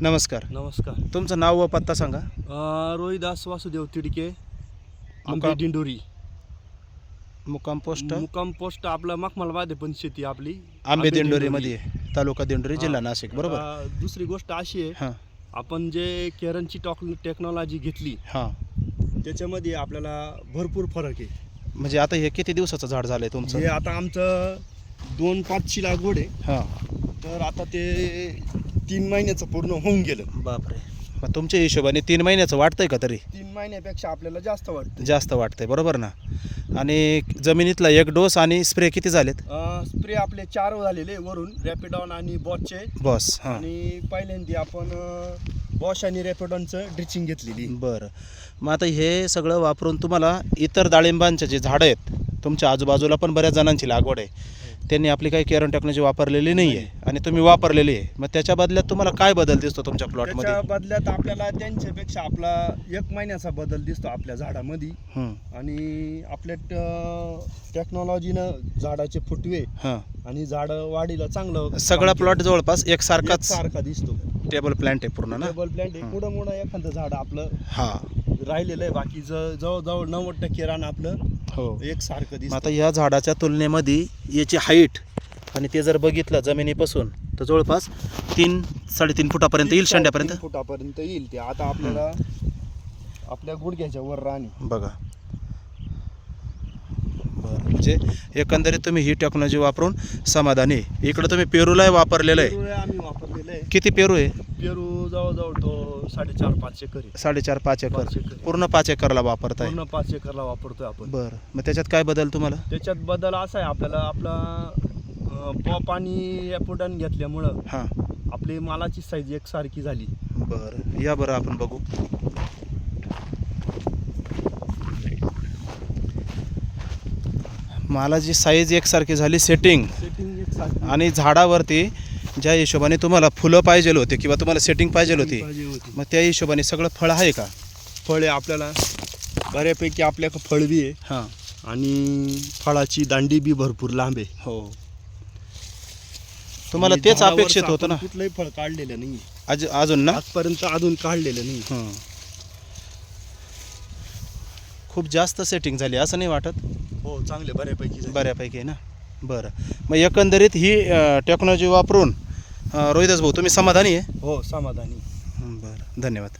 नमस्कार. नमस्कार. तुमचं नाव व पत्ता सांगा. अ, रोहिदास वासुदेव तिडके मुक्काम- दिंडोरी. मुक्काम पोस्ट? मुक्काम पोस्ट आपला मखमलवाद पण शेती आपली. आंबे दिंडोरीमध्ये आहे. तालुका दिंडोरी जिल्हा नाशिक बरोबर? अ, दुसरी गोष्ट अशी आहे हां. आपण जे केरनची टॉक टेक्नॉलॉजी घेतली हां. त्याच्यामध्ये आपल्याला भरपूर फरक आहे. म्हणजे आता हे किती दिवसाचं झाड झालंय हे तुमचं आता आमचं दोन पाचची लागवड आहे. हां. तर आता ते तीन महिन्याचं पूर्ण होऊन गेलं. बापरे. मग तुमच्या हिशोबाने तीन महिन्याचं वाटतंय का तरी? तीन महिन्यापेक्षा आपल्याला जास्त वाटतं जास्त वाटतंय बरोबर ना? आणि जमिनीतला एक डोस आणि स्प्रे किती झालेत? स्प्रे आपले चार झालेले वरून रॅपिडॉन आणि बॉसचे बॉस हां. आणि पहिल्यांदा आपण बॉश आणि रॅपिडॉनचं ड्रिचिंग घेतलेली. बरं. मग आता हे सगळं वापरून तुम्हाला इतर डाळिंबांचे जे झाडं आहेत तुमच्या आजूबाजूला पण बऱ्याच जणांची लागवड आहे. त्यांनी आपली काही केरन टेक्नॉलॉजी वापरलेली नाही. आहे आणि तुम्ही वापरलेली आहे. मग त्याच्या बदल्यात तुम्हाला काय बदल दिसतो तुमच्या प्लॉटमध्ये त्याच्या बदल्यात आपल्याला त्यांच्यापेक्षा आपला एक महिन्याचा बदल दिसतो आपल्या झाडामध्ये. हं, आणि आपल्या टेक्नॉलॉजीनं झाडाचे फुटवे हां. आणि झाड वाढीला चांगलं सगळा प्लॉट जवळपास एक सारखा दिसतो. टेबल प्लांट आहे पूर्ण ना? टेबल प्लांट हं. कुठं मोठं एखादं झाड आपलं. हां. राहिलेलं आहे. बाकीचं जवळजवळ नव्वद टक्के रान आपलं हो. एक सारखं आता या झाडाच्या तुलनेमध्ये याची हाईट आणि ते जर बघितलं जमिनीपासून तर जवळपास तीन साडेतीन फुटापर्यंत येईल शेंड्यापर्यंत? फुटापर्यंत येईल ते. आता आपल्याला आपल्या गुडघ्याच्या वर राणी बघा. बरं म्हणजे एकंदरीत तुम्ही ही टेक्नॉलॉजी वापरून समाधानी. इकडं तुम्ही पेरूलाही वापरलेलं आहे. आहे. किती पेरू आहे? पेरू जवळजवळ तो साडेचार पाच एकर आहे. साडेचार पाच एकर. पाच एकर. पूर्ण पाच एकरला वापरताय. पूर्ण पाच एकरला वापरतोय आपण. बरं. मग त्याच्यात काय बदल तुम्हाला? त्याच्यात बदल असा आहे आपल्याला आपला पॉप आणि एपोडन घेतल्यामुळं हां. आपली मालाची साईज एकसारखी झाली. बरं. या बरं आपण बघू. मला जी साईज एकसारखी झाली सेटिंग सेटिंग एकसारखी. आणि झाडावरती ज्या हिशोबाने तुम्हाला फुलं पाहिजे होते किंवा तुम्हाला सेटिंग पाहिजे होती. मग त्या हिशोबाने सगळं फळ आहे का? फळे आपल्याला बऱ्यापैकी आपल्या फळबी आहे. हां. आणि फळाची दांडी बी भरपूर लांब आहे. हो. तुम्हाला तेच अपेक्षित होतं ना? कुठलंही फळ काढलेलं नाही. आज अजून ना? आजपर्यंत अजून काढलेलं नाही. हं. खूप जास्त सेटिंग झाली असं नाही वाटत? हो चांगले बऱ्यापैकी झाले. बऱ्यापैकी आहे ना? बरं. मग एकंदरीत ही टेक्नॉलॉजी वापरून रोहिदास भाऊ तुम्ही समाधानी आहे? हो समाधानी. बरं. धन्यवाद.